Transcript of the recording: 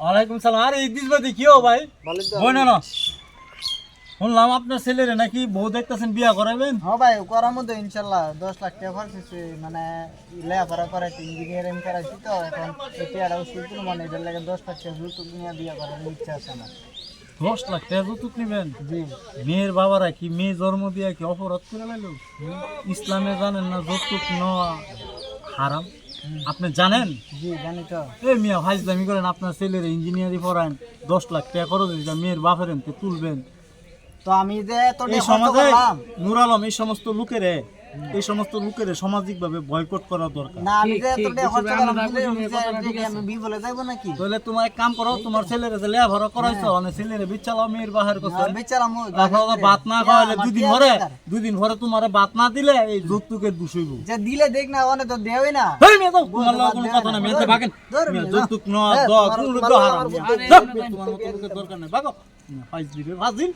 ওয়ালাইকুম সালাম। আরে ইদিস ভাই কি ও ভাই? ভালো বই না শুনলাম আপনার ছেলেরে নাকি বউ দেখতেছেন বিয়া করাবেন হ্যাঁ ভাই করার মধ্যে ইনশাল্লাহ দশ লাখ টাকা মানে লেখাপড়া করাইছি ইঞ্জিনিয়ারিং করাইছি তো এখন এই ওষুধ মানে এটার লাগে দশ লাখ টাকা যৌতুক নিয়ে বিয়ে করার ইচ্ছা আছে আমার। দশ লাখ টাকা যৌতুক নিবেন? মেয়ের বাবারা কি মেয়ে জন্ম দিয়া কি অপরাধ করে লাইল? ইসলামে জানেন না যৌতুক নেওয়া হারাম? আপনি জানেন? মিয়া ফাইজলামি করেন আপনার ছেলের ইঞ্জিনিয়ারিং পড়ান দশ লাখ টাকা খরচ মেয়ের বাপের তুলবেন। তো আমি যে তো এই সমাজে নুর আলম এই সমস্ত লোকেরে এই সমস্ত লোকেরে সামাজিক ভাবে বয়কট করা দরকার। না আমি যে তো আমি যে- যে আমি নাকি? তাহলে এক কাম করো তোমার ছেলেরে যে লেভা করাইছো অনেক ছেলেরে বিচ্ছালাও মেয়ের বাহার করছে। ভাত না আমার দুদিন টিয়া পরে দরকার। দুদিন পরে তোমার ভাত না দিলে এই যৌতুকের দোষ হইব। যে দিলে দেখ না অনেক তো দেওই না। হেই মেয়ে দাও, তোমার লগে কোনো কথা না, ভাগেন। যৌতুক হ্যাঁ, কোনো আমার হারাম। তোমার মতো লোকের দরকার নেই, ভাগো। ফাইজ দিবে, ফাজিল।